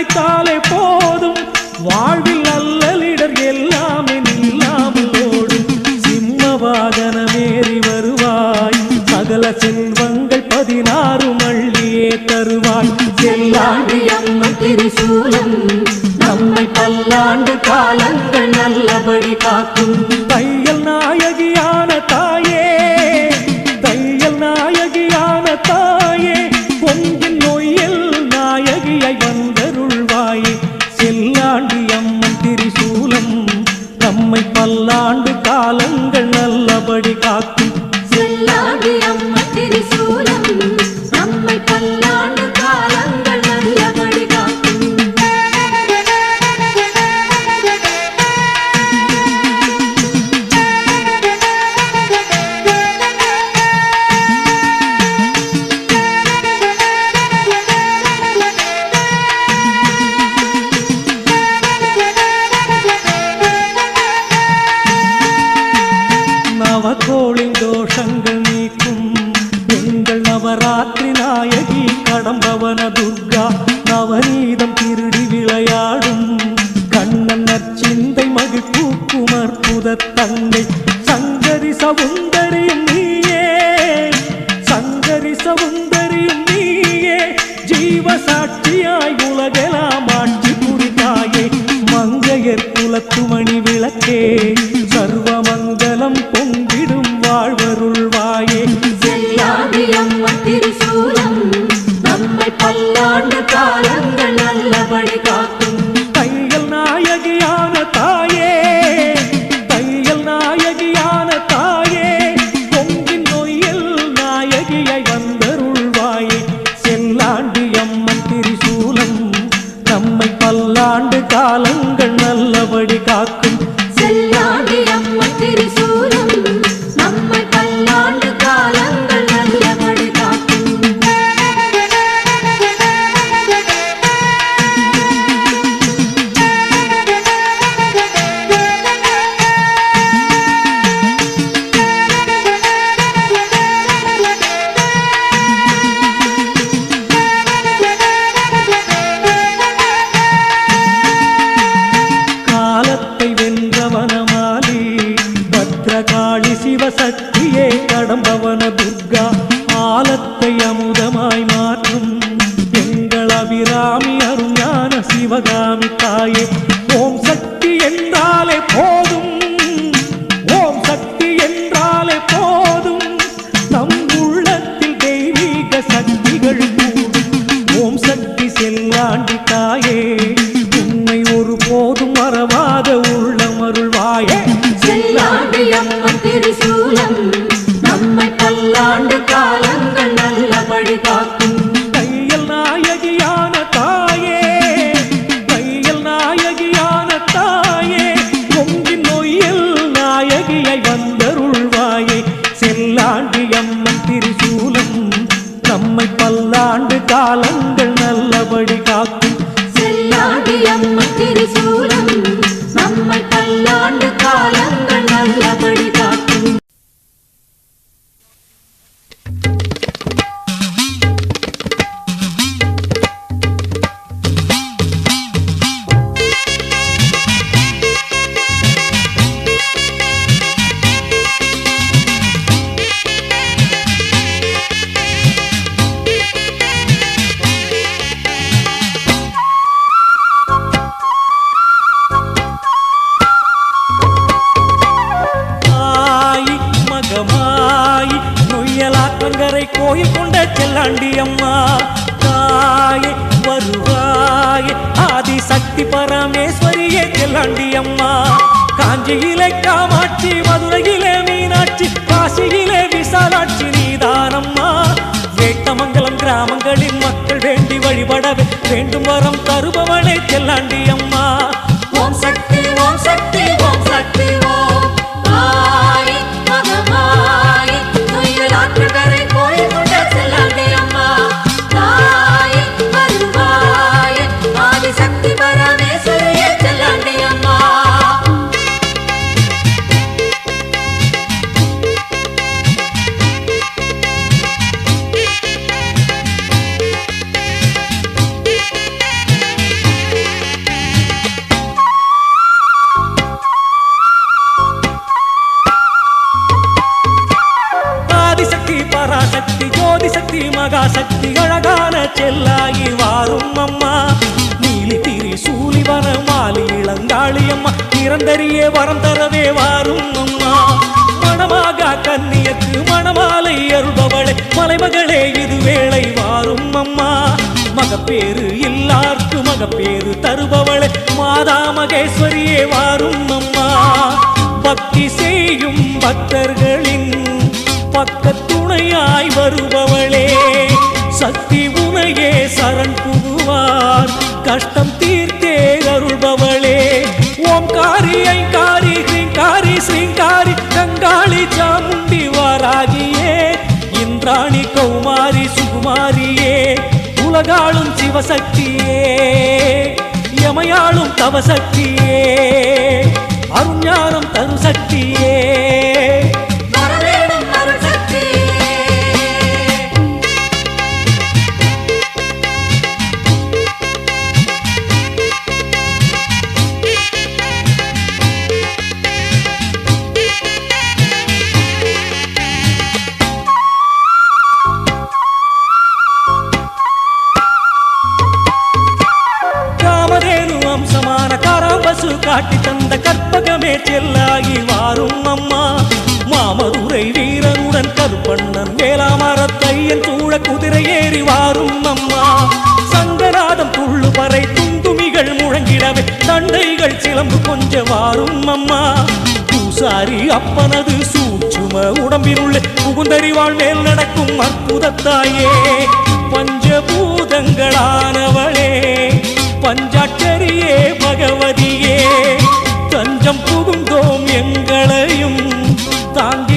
நினைத்தாலே போதும். வாழ்வில் அல்லலிடர் எல்லாமே நில்லாமல் ஓடும். சிம்ம வாகனமேறி வருவாய். சகல செல்வங்கள் பதினாறு மள்ளியே தருவாய். செல்லாண்டி அம்மன் திரிசூலம். நம்மை பல்லாண்டு காலங்கள் நல்லபடி காக்கும். தையல் நாயகியான நவராத்திரி நாயகி கடம்பவன துர்கா நவநீதம் திருடி விளையாடும். கண்ணன் நற்சிந்தை மகிழ்ப்பூக்கும் அற்புத தங்கை சங்கரி சவுந்தரியும் நீயே சங்கரி சவுந்தரியும் நீயே. ஜீவ சாட்சியாய் உலகெல்லாம் ஆட்சி புரிதாயே மங்கையர் குலத்துமணி விளக்கே சர்வம தாயே ஓம் சக்தி என்றாலே போதும். ஓம் சக்தி என்றாலே போதும். நம் உள்ளத்தில் தெய்வீக சக்திகள் ஓம் சக்தி செல்லாண்டி தாயே உன்னை ஒரு போதும் மறவாத உள்ளம் அருள்வாயே. செல்லாடி அம்மா திரிசூலம் நம்மை பல்லாண்டு காலங்கள் நல்லபடி காக்க பல்லாண்டு காலங்கள் நல்லபடி தருபவளே மகாசக்தி ஜோதி சக்தி மகாசக்தி அழகான செல்லாகி வாரும் அம்மா. நீலி திரி சூலி வரம் மாலி இளங்காளி அம்மா. நிரந்தரியே வரம் தரவே வாரும் அம்மா. மணமாக கன்னியக்கு மணமாலை அருள்பவளே. மலைமகளே இது வேளை வாரும் அம்மா. மகப்பேறு இல்லார்க்கு மகப்பேறு தருபவளே. மாதா மகேஸ்வரியே வாரும் அம்மா. பக்தி செய்யும் பக்தர்களின் பக்கத் துணையாய் வருபவளே சக்தி உனையே சரண் புகுவார். கஷ்டம் தீர்த்தே அருள்பவளே ஓம் ஓம்காரி ஐங்காரி ஹ்ரீங்காரி ஸ்ரீங்காரி கங்காளி சாமுண்டி வாராகியே. இந்திராணி கௌமாரி சுகுமாரியே உலகாளும் சிவசக்தியே யமையாளும் தவசக்தியே அருஞானம் தரு தண்டைகள் சிலம்பு கொஞ்ச வாரும் அம்மா. பூசாரி அப்பனது சூட்சும உடம்பினுள்ளே புகுந்தறிவாள் மேல் நடக்கும் அற்புதத்தாயே. பஞ்சபூதங்களானவளே பஞ்சாட்சரியே பகவதியே. தஞ்சம் புகுந்தோம் எங்களையும் தாங்க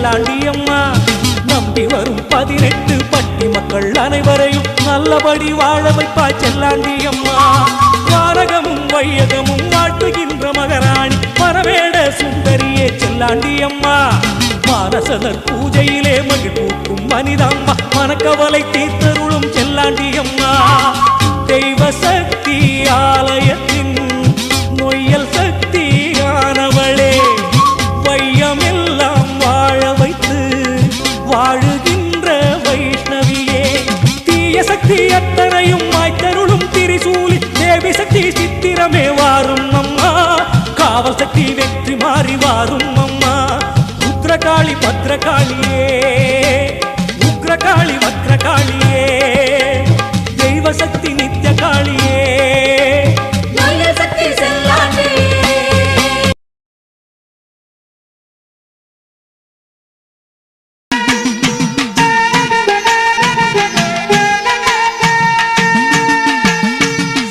செல்லாண்டி அம்மா நம்பி வரும் பதினெட்டு பட்டி மக்கள் அனைவரையும் நல்லபடி வாழ வைப்பா செல்லாண்டி அம்மா வாரகமும் வையகமும் வாட்டுகின்ற மகராணி பரவேட சுந்தரியே செல்லாண்டி அம்மா மானசதர் பூஜையிலே மகிழ்வுக்கும் மனிதம்மா மனக்கவலை தீர்த்தருளும் செல்லாண்டி அம்மா தெய்வ பத்ரகாளியே உக்ரகாளி வக்ரகாளியே தெய்வ சக்தி நித்திய காளியே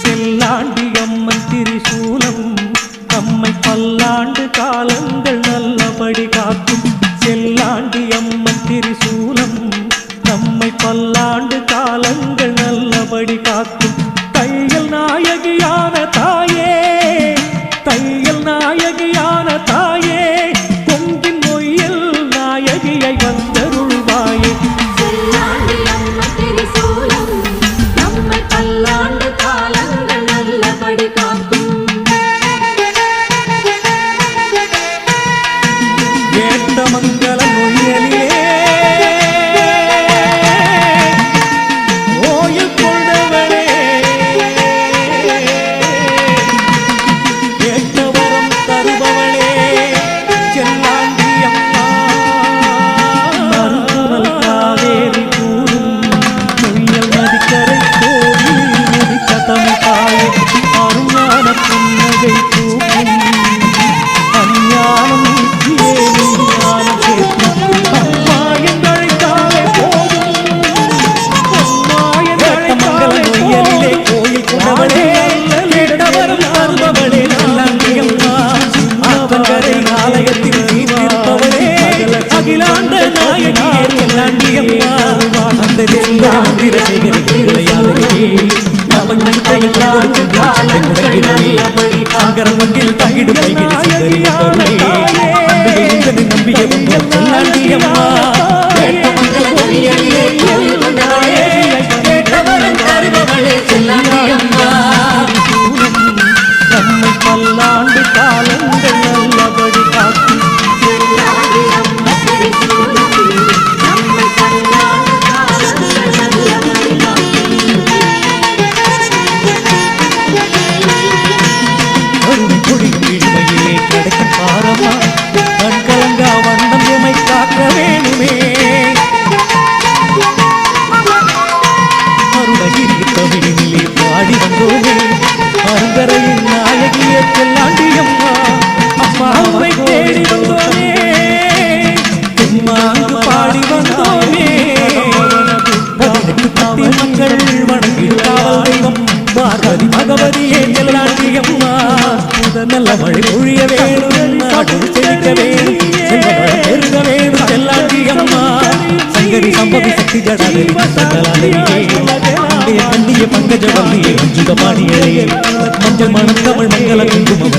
செல்லாண்டி அம்மன் திரிசூலம் பல்லாண்டு காலங்கள் கோயிலே கோயில் குணவனே கேட்டவரும் ஆர்வவனே நல்லங்கியம் ஆத்தங்கரை ஆலயத்தில் தீர்ப்பவனே பார்வதி பகவதியே எல்லாண்டி அம்மா நல்ல மழை பொழிய வேணும் நாடு செழிக்க வேணும். செல்வவளம் பெருக வேணும் செல்லாண்டி அம்மா சங்கரி சம்பவி சக்தி ஜடாதரி மண்டலாதரியே அங்கே பங்கஜ வல்லியே மஞ்சுக பாடியலே மஞ்சள் மனம் தமிழ் மங்கள குங்குமம்